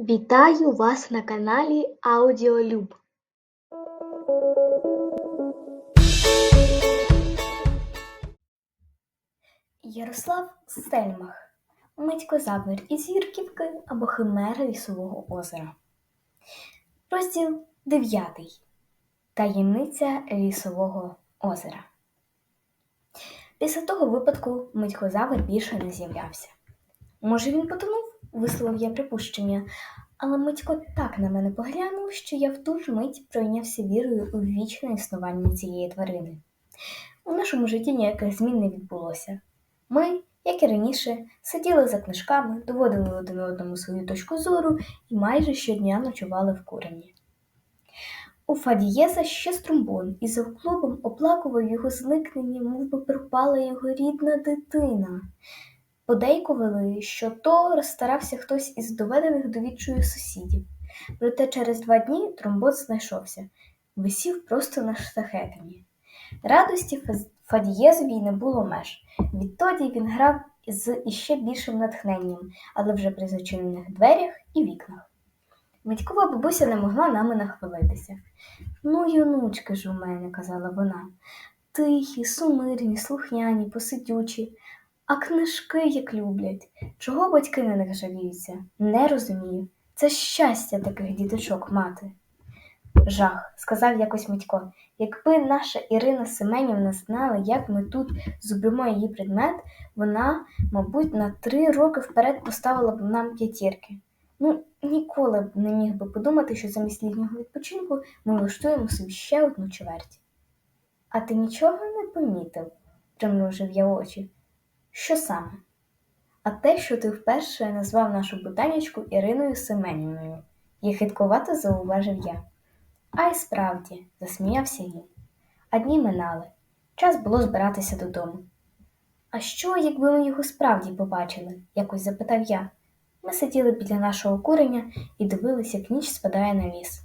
Вітаю вас на каналі Аудіолюб. Ярослав Стельмах Митько-Забір із Юрківки або Химера Лісового озера. Розділ 9. Таємниця Лісового озера. Після того випадку Митько-Забір більше не з'являвся. Може, він потонув, висловив я припущення, але Митько так на мене поглянув, що я в ту ж мить пройнявся вірою у вічне існування цієї тварини. У нашому житті ніяких змін не відбулося. Ми, як і раніше, сиділи за книжками, доводили один одному свою точку зору і майже щодня ночували в курені. У Фадієза ще струмбон і за клубом оплакував його зникнення, мов би пропала його рідна дитина. Подейкували, що то розстарався хтось із доведених до відчую сусідів. Проте через два дні тромбот знайшовся, висів просто на штахетині. Радості Фадієзовій не було меж. Відтоді він грав з іще більшим натхненням, але вже при зачинених дверях і вікнах. Митькова бабуся не могла нами нахвалитися. Ну, юнучки ж у мене, казала вона, тихі, сумирні, слухняні, посидючі, а книжки як люблять. Чого батьки на них жаліються? Не розумію. Це щастя таких діточок мати. Жах, сказав якось Митько. Якби наша Ірина Семенівна знала, як ми тут зубримо її предмет, вона, мабуть, на три роки вперед поставила б нам п'ятірки. Ну, ніколи б не міг би подумати, що замість літнього відпочинку ми влаштуємо собі ще одну чверть. А ти нічого не помітив, примружив я очі. Що саме? А те, що ти вперше назвав нашу ботанічку Іриною Семенівною, єхидкувато зауважив я. А й справді, засміявся він. А дні минали. Час було збиратися додому. А що, якби ми його справді побачили? якось запитав я. Ми сиділи біля нашого куреня і дивилися, як ніч спадає на ліс.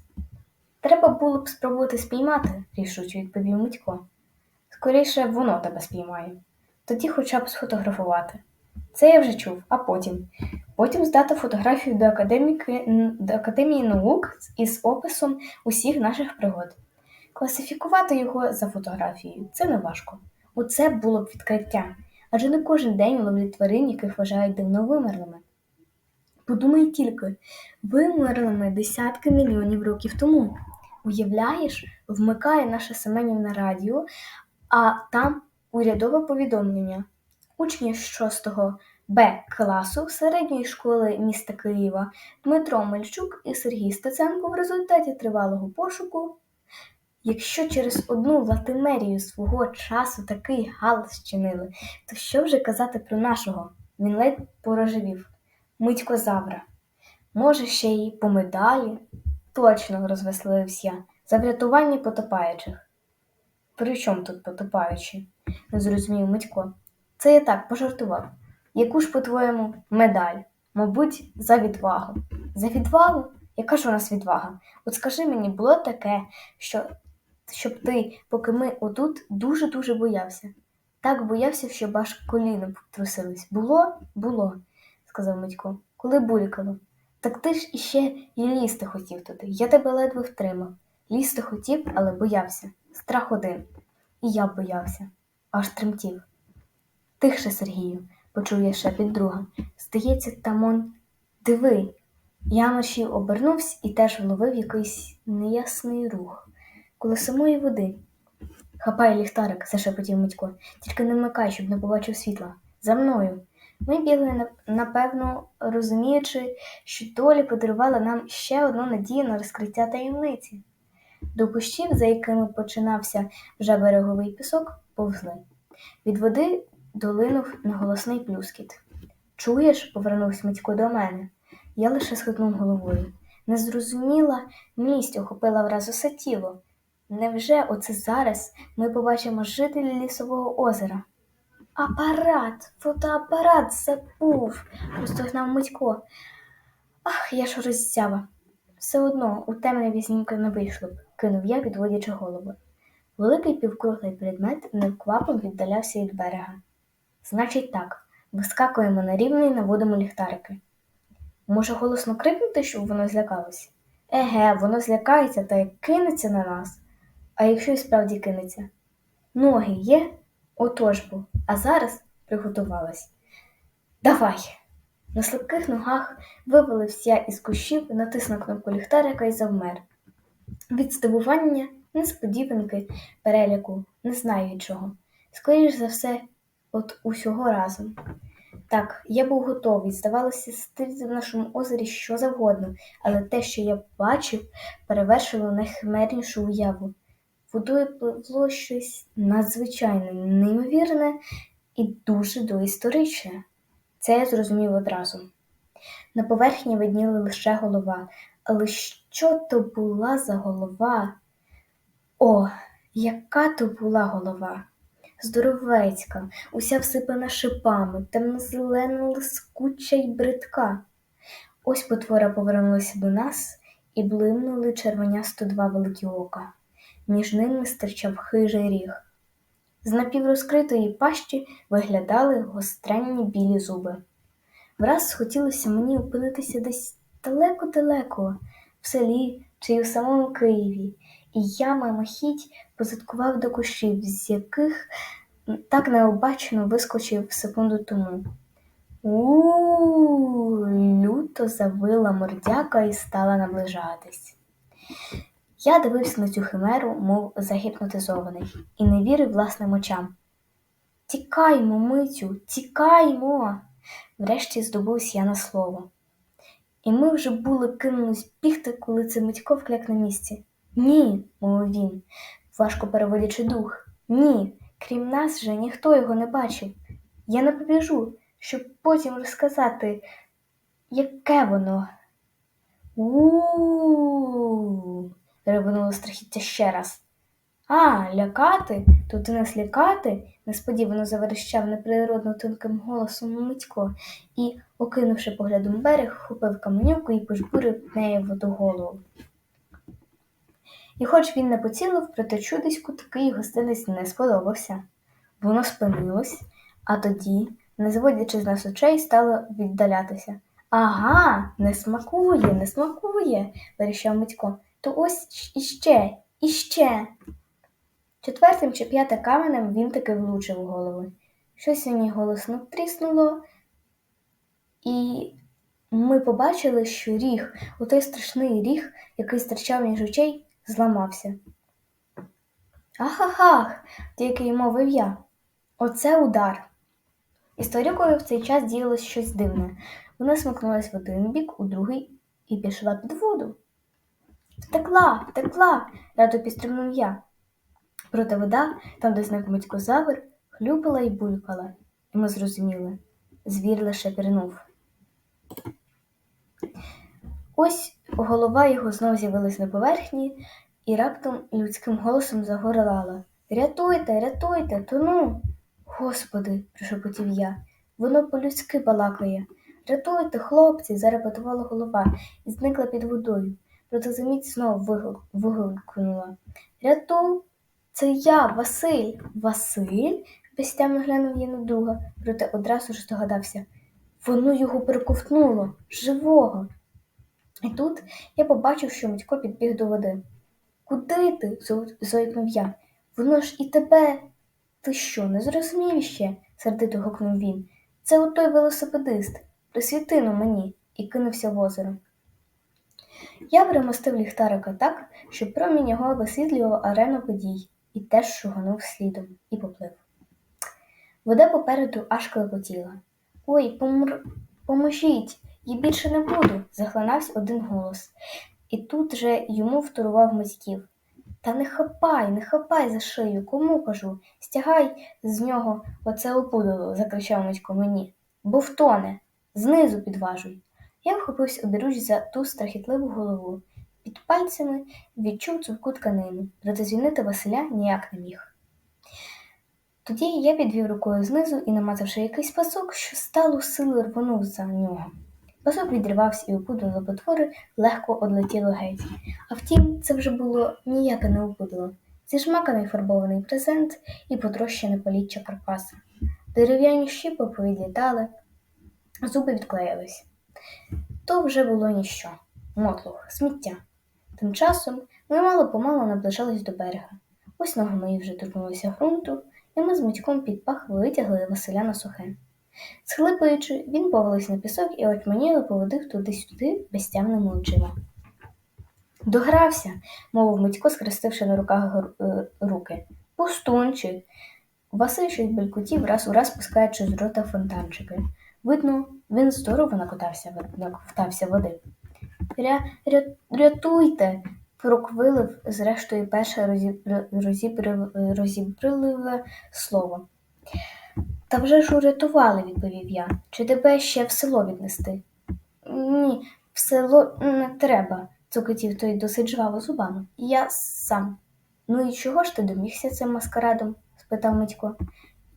Треба було б спробувати спіймати, рішуче відповів Митько. Скоріше воно тебе спіймає. Тоді хоча б сфотографувати. Це я вже чув, а потім. Потім здати фотографію до, академіки, до Академії наук із описом усіх наших пригод. Класифікувати його за фотографією це не важко. Оце було б відкриття, адже не кожен день ловлять тварин, яких вважають давно вимерлими. Подумай тільки, вимерлими десятки мільйонів років тому. Уявляєш, вмикає наша Семенівна радіо, а там урядове повідомлення. Учні з 6 Б класу середньої школи міста Києва Дмитро Мельчук і Сергій Стеценко в результаті тривалого пошуку. Якщо через одну латимерію свого часу такий галас чинили, то що вже казати про нашого? Він ледь порожевів. Митько Завра. Може, ще й по медалі? Точно, розвеселився я. За врятування потопаючих. При чому тут потопаючі? Не зрозумів Митько. Це я так пожартував. Яку ж, по-твоєму, медаль? Мабуть, за відвагу. За відвагу? Яка ж у нас відвага? От скажи мені, було таке, що щоб ти, поки ми отут, дуже-дуже боявся. Так боявся, що аж коліна трусились. Було? Було, сказав Митько. Коли булькало. Так ти ж іще і лізти хотів туди. Я тебе ледве втримав. Лізти хотів, але боявся. Страх один. І я боявся, аж тремтів. Тихше, Сергію, почув я шепіт друга. Здається, там он. Диви. Я вночі обернувся і теж вловив якийсь неясний рух. Коло самої води. Хапай ліхтарик, зашепотів Митько. Тільки не вмикай, щоб не побачив світла. За мною. Ми бігли, напевно, розуміючи, що доля подарувала нам ще одну надію на розкриття таємниці. До кущів, за якими починався вже береговий пісок, повзли. Від води долинув неголосний плюскіт. Чуєш? повернувся Митько до мене. Я лише схитнув головою. Незрозуміла млість охопила враз усе тіло. Невже оце зараз ми побачимо жителі лісового озера? Апарат, фотоапарат забув, простогнав Митько. Ах, я ж роззява. Все одно у темряві знімка не вийшло б, кинув я, відводячи голову. Великий півкруглий предмет невквапом віддалявся від берега. Значить так, вискакуємо на рівний і наводимо ліхтарики. Може, голосно крикнути, щоб воно злякалось? Еге, воно злякається та й кинеться на нас. А якщо і справді кинеться? Ноги є? Отож бо, а зараз приготувалась. Давай! На слабких ногах вивалився із кущів, натиснув кнопку ліхтарика і завмер. Від здивування, несподіванки, переляку, не знаю чого. Скоріш за все, от усього разом. Так, я був готовий, здавалося, стити в нашому озері що завгодно, але те, що я бачив, перевершило найхимернішу уяву. Водою пливло щось надзвичайне, неймовірне і дуже доісторичне. Це я зрозумів одразу. На поверхні видніла лише голова, але що то була за голова? О, яка то була голова! Здоровецька, уся всипана шипами, темно-зелена, лискуча й бридка. Ось потвора повернулася до нас і блимнули червонясто два великі ока. Між ними стирчав хижий ріг. З напіврозкритої пащі виглядали гостренні білі зуби. Враз схотілося мені опинитися десь далеко-далеко, в селі чи й у самому Києві, і я мимохідь позадкував до кущів, з яких так необачно вискочив секунду тому. У люто завила мордяка і стала наближатись. Я дивився на цю химеру, мов загіпнотизований, і не вірив власним очам. Тікаймо, митю, тікаймо. Врешті здобувся я на слово. І ми вже були кинулись бігти, коли це Митько вкляк на місці. Ні, мовив він, важко переводячи дух. Ні, крім нас же ніхто його не бачив. Я не побіжу, щоб потім розказати, яке воно. У. ревонуло страхіття ще раз. А, лякати? То ти нас лякати? несподівано заверещав неприродно тонким голосом Митько і, окинувши поглядом берег, хопив каменюку і пожбурив нею водоголову. І хоч він не поцілив, проте чудиську такий гостинець не сподобався. Воно спинилось, а тоді, не зводячи з нас очей, стало віддалятися. Ага, не смакує, не смакує, верещав Митько. То ось іще, іще. Четвертим чи п'ятим каменем він таки влучив у голову. Щось у ній голосно тріснуло, і ми побачили, що ріг, отой страшний ріг, який стирчав між очей, зламався. Ах-ах-ах, тільки й мовив я. Оце удар. І старюкою в цей час діялось щось дивне. Вона смикнулась в один бік, у другий і пішла під воду. Втекла, втекла, радо підстрибнув я. Проте вода, там, де зник Митько-завр, хлюпала і булькала, і ми зрозуміли звір лише пірнув. Ось голова його знов з'явилась на поверхні і раптом людським голосом загорлала Рятуйте, рятуйте, тону. Господи, прошепотів я, воно по-людськи балакає. Рятуйте, хлопці, зарепетувала голова і зникла під водою. Проте замість знов вигукнула Ряту, це я, Василь. Василь? безтямно глянув я на друга, проте одразу ж здогадався. Воно його перековтнуло, живого. І тут я побачив, що Митько підбіг до води. Куди ти? зойкнув я. Воно ж і тебе. Ти що, не зрозумів ще? сердито гукнув він. Це отой велосипедист. Присвіти на мені і кинувся в озеро. Я примостив ліхтарика так, щоб промінь його висвітлював арену подій і теж шуганув слідом і поплив. Вода попереду аж клекотіла. Ой, помр... поможіть, я більше не буду, захлинався один голос, і тут же йому вторував Митьків. Та не хапай, не хапай за шию, кому кажу, стягай з нього оце опудало, закричав Митько мені, бо втоне, знизу підважуй. Я вхопився обіруч за ту страхітливу голову. Під пальцями відчув цупку тканину, проте звільнити Василя ніяк не міг. Тоді я підвів рукою знизу і, намазавши якийсь пасок, що стало сили рвонув за нього. Пасок відривався і опудало потвори легко одлетіло геть. А втім, це вже було ніяке не опудало. Зіжмаканий фарбований презент і потрощене поліччя Карпаса. Дерев'яні щіпи повідлітали, зуби відклеїлись. то вже було ніщо. Мотлух, сміття. Тим часом ми мало помалу наближались до берега. Ось ноги мої вже торкнулися ґрунту, і ми з Митьком під пах витягли Василя на сухе. Схлипуючи, він повалився на пісок і очманіло поводив туди-сюди безтямними очима. Догрався, мовив Митько, схрестивши на руках е, руки. Пустунчик. Василь щось белькотів, раз у раз пускаючи з рота фонтанчики. Видно, він здорово накотався, наковтався води. Ря, ря, рятуйте! проквилив, зрештою, перше розібр, розібрив, розібриливе слово. Та вже ж урятували, відповів я. Чи тебе ще в село віднести? Ні, в село не треба, цокотів той досить жваво зубами. Я сам. Ну і чого ж ти домігся цим маскарадом? спитав Митько.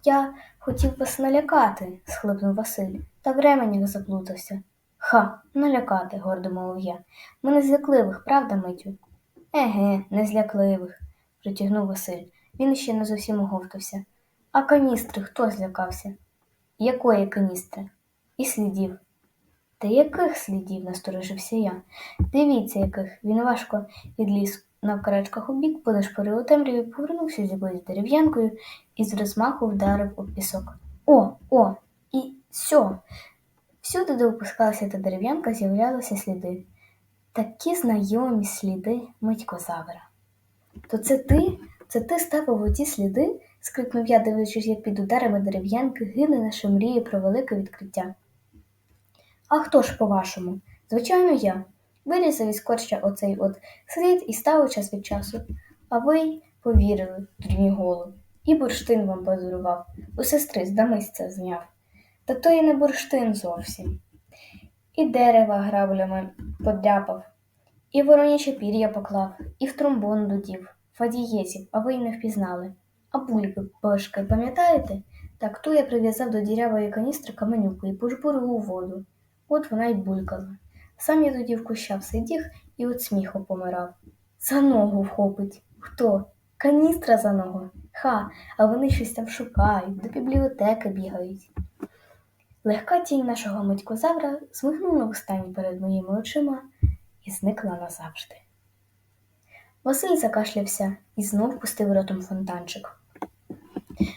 Я хотів вас налякати, схлипнув Василь, та в ременях заплутався. Ха, налякати, гордо мовив я. Ми не злякливих, правда, Митю? Еге, не злякливих, притягнув Василь. Він ще не зовсім оговтався. А каністри хто злякався? Якої каністри? І слідів. Та яких слідів? насторожився я. Дивіться, яких. Він важко відліз на вкарачках у бік, подошпорив у темряві, повернувся з якоюсь дерев'янкою і з розмаху вдарив у пісок. О, о, і сьо. Всюди, де опускалася та дерев'янка, з'являлися сліди. Такі знайомі сліди Митькозавра. То це ти? Це ти ставив оті сліди? Скрикнув я, дивлячись, як під ударами дерев'янки гине наша мрія про велике відкриття. А хто ж, по-вашому? Звичайно, я. Вирізав із корча оцей от слід і ставив час від часу. А ви повірили, дурні голуб. І бурштин вам подарував. У сестри з дамисця зняв. Та то і не бурштин зовсім. І дерева граблями подряпав, і вороняче пір'я поклав, і в тромбон дудів, фадієзів, а ви й не впізнали. А бульби, пам'ятаєте? Так ту я прив'язав до дірявої каністри каменюку і пожбурив у воду. От вона й булькала. Сам я тоді в кущах сидів і от сміху помирав. За ногу вхопить. Хто? Каністра за ногу. Ха, а вони щось там шукають, до бібліотеки бігають. Легка тінь нашого митькозавра змигнула востаннє перед моїми очима і зникла назавжди. Василь закашлявся і знов пустив ротом фонтанчик.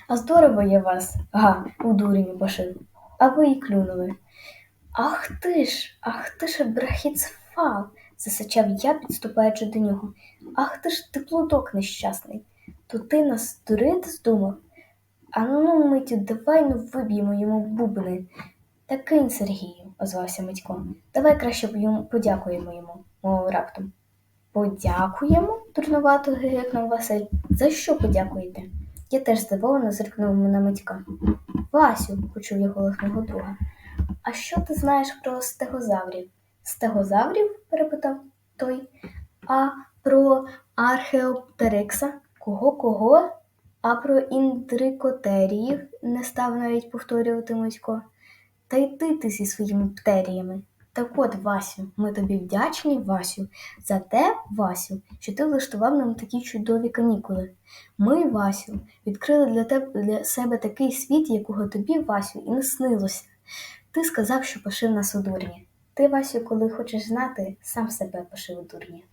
А здорово я вас, га, у дурені пошив, а ви й клюнули. Ах ти ж, ах ти ж брахіцфал, засичав я, підступаючи до нього. Ах ти ж ти плуток нещасний. То ти нас дурити здумав? А ну, Митю, давай ну виб'ємо йому бубни. Та кинь, Сергію, озвався Митько. Давай краще подякуємо йому, мовив раптом. Подякуємо? дурнувато гигикнув Василь. За що подякуєте? Я теж здивовано зиркнув на Митька. Васю, почув я голос мого друга. А що ти знаєш про стегозаврів? Стегозаврів? перепитав той. А про археоптерикса? Кого кого? А про індрикотеріїв не став навіть повторювати Митько. Та й ти ти зі своїми птеріями. Так от, Васю, ми тобі вдячні, Васю, за те, Васю, що ти влаштував нам такі чудові канікули. Ми, Васю, відкрили для тебе для себе такий світ, якого тобі, Васю, і не снилося. Ти сказав, що пошив нас у дурні. Ти, Васю, коли хочеш знати, сам себе пошив у дурні.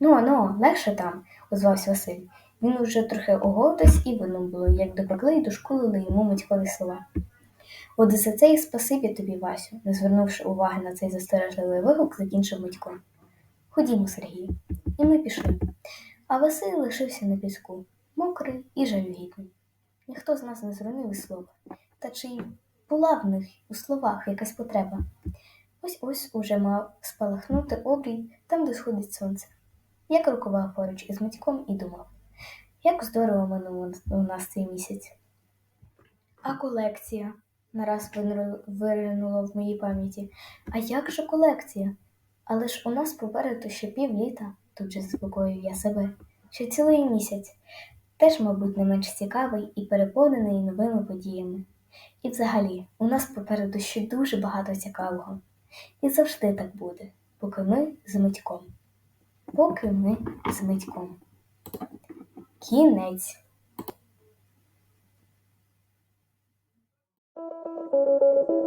Ну, ну, легше там, озвався Василь. Він уже трохи оговтався і видно було, як допекли і дошкулили йому митькові слова. От за це і спасибі тобі, Васю, не звернувши уваги на цей застережливий вигук, закінчив Митько. Ходімо, Сергію. І ми пішли. А Василь лишився на піску, мокрий і жалюгідний. Ніхто з нас не зронив і слова. Та чи й була в них у словах якась потреба? Ось ось уже мав спалахнути обрій там, де сходить сонце. Я крокував поруч із Митьком і думав, як здорово минув у нас цей місяць. А колекція? Нараз виринуло в моїй пам'яті. А як же колекція? Але ж у нас попереду ще півліта, тут же заспокоїв я себе, ще цілий місяць, теж, мабуть, не менш цікавий і переповнений новими подіями. І взагалі, у нас попереду ще дуже багато цікавого. І завжди так буде, поки ми з Митьком. Поки ми з Митьком. Кінець. Thank you.